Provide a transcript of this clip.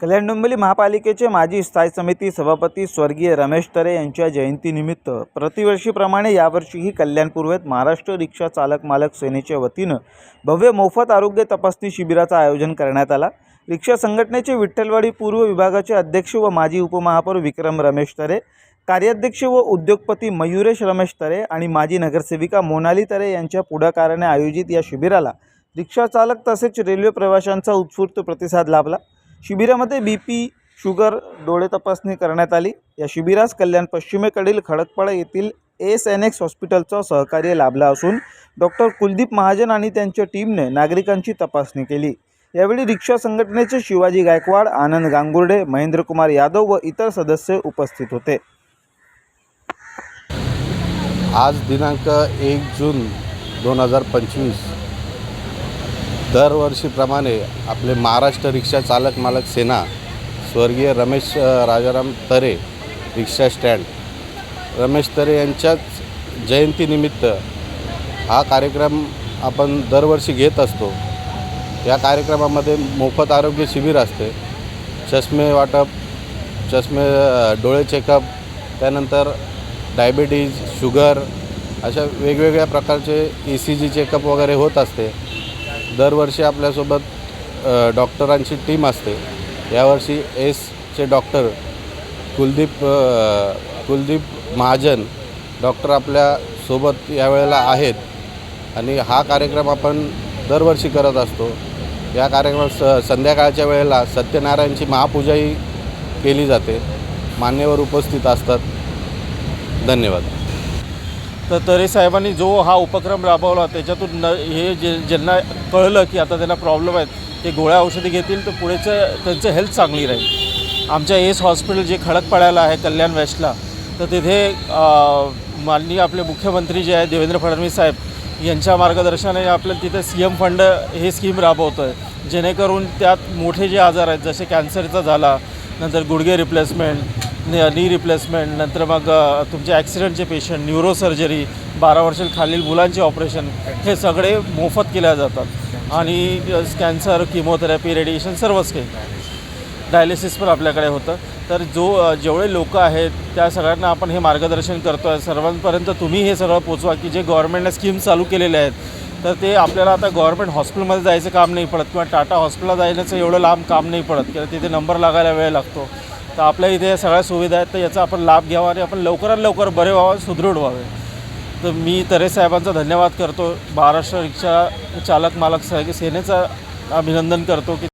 कल्याण डोंबिवली महापालिकेचे माजी स्थायी समिती सभापती स्वर्गीय रमेश तरे यांच्या जयंतीनिमित्त प्रतिवर्षीप्रमाणे यावर्षीही कल्याण पूर्वेत महाराष्ट्र रिक्षा चालक मालक सेनेच्या वतीनं भव्य मोफत आरोग्य तपासणी शिबिराचं आयोजन करण्यात आला. रिक्षा संघटनेचे विठ्ठलवाडी पूर्व विभागाचे अध्यक्ष व माजी उपमहापौर विक्रम रमेश तरे कार्याध्यक्ष व उद्योगपती मयुरेश रमेश तरे आणि माजी नगरसेविका मोनाली तरे यांच्या पुढाकाराने आयोजित या शिबिराला रिक्षा चालक तसेच रेल्वे प्रवाशांचा उत्स्फूर्त प्रतिसाद लाभला. शिबिरामध्ये बी पी शुगर डोळे तपासणी करण्यात आली. या शिबिरास कल्याण पश्चिमेकडील खडकपाडा येथील एस एन एक्स हॉस्पिटलचं सहकार्य लाभलं असून डॉक्टर कुलदीप महाजन आणि त्यांच्या टीमने नागरिकांची तपासणी केली. यावेळी रिक्षा संघटनेचे शिवाजी गायकवाड आनंद गांगुर्डे महेंद्रकुमार यादव व इतर सदस्य उपस्थित होते. आज दिनांक एक जून दोन हजार पंचवीस दरवर्षीप्रमाणे आपले महाराष्ट्र रिक्षा चालक मालक सेना स्वर्गीय रमेश राजाराम तरे रिक्षा स्टँड रमेश तरे यांच्याच जयंतीनिमित्त हा कार्यक्रम आपण दरवर्षी घेत असतो. या कार्यक्रमामध्ये मोफत आरोग्य शिबिर असते. चष्मे वाटप चष्मे डोळे चेकअप त्यानंतर डायबिटीज शुगर अशा वेगवेगळ्या प्रकारचे ई सी जी चेकअप वगैरे होत असते. दरवर्षी आपल्यासोबत डॉक्टरांची टीम असते. यावर्षी एसचे डॉक्टर कुलदीप कुलदीप महाजन डॉक्टर आपल्यासोबत यावेळेला आहेत. आणि हा कार्यक्रम आपण दरवर्षी करत असतो. या कार्यक्रमात स संध्याकाळच्या वेळेला सत्यनारायणची महापूजाही केली जाते. मान्यवर उपस्थित असतात. धन्यवाद. तर तरे साहेबांनी जो हा उपक्रम राबवला त्याच्यातून न हे जे ज्यांना कळलं की आता त्यांना प्रॉब्लेम आहेत ते गोळ्या औषधी घेतील तर पुढेचं त्यांचं हेल्थ चांगली राहील. आमच्या एस हॉस्पिटल जे खडकपाड्याला आहे कल्याण वेस्टला तर तिथे माननीय आपले मुख्यमंत्री जे आहे देवेंद्र फडणवीस साहेब यांच्या मार्गदर्शनाने आपलं तिथे सी एम फंड हे स्कीम राबवतो आहे जेणेकरून त्यात मोठे जे आजार आहेत जसे कॅन्सरचा झाला नंतर गुडघे रिप्लेसमेंट नी रिप्लेसमेंट नंतर मग तुमचे ॲक्सिडेंटचे पेशंट न्यूरोसर्जरी बारा बारा वर्षाखालील मुलांचे ऑपरेशन हे सगळे मोफत केल्या जातात. आणि कॅन्सर किमोथेरपी रेडिएशन सर्वच काही. डायलिसिस पण आपल्याकडे होतं. तर जो जेवढे लोक आहेत त्या सगळ्यांना आपण हे मार्गदर्शन करतो आहे सर्वांपर्यंत तुम्ही हे सगळं पोचवा की जे गव्हर्नमेंटने स्कीम चालू केलेले आहेत तर ते आपल्याला आता गव्हर्नमेंट हॉस्पिटलमध्ये जायचं काम नाही पडत किंवा टाटा हॉस्पिटलला जायचं एवढं लांब काम नाही पडत किंवा तिथे नंबर लागायला वेळ लागतो. तर आपल्या इथे या सगळ्या सुविधा आहेत तर याचा आपण लाभ घ्यावा आणि आपण लवकरात लवकर बरे व्हावं सुदृढ व्हावे. तर मी तरे साहेबांचा धन्यवाद करतो. महाराष्ट्र रिक्षा चालक मालक सह अभिनंदन करतो की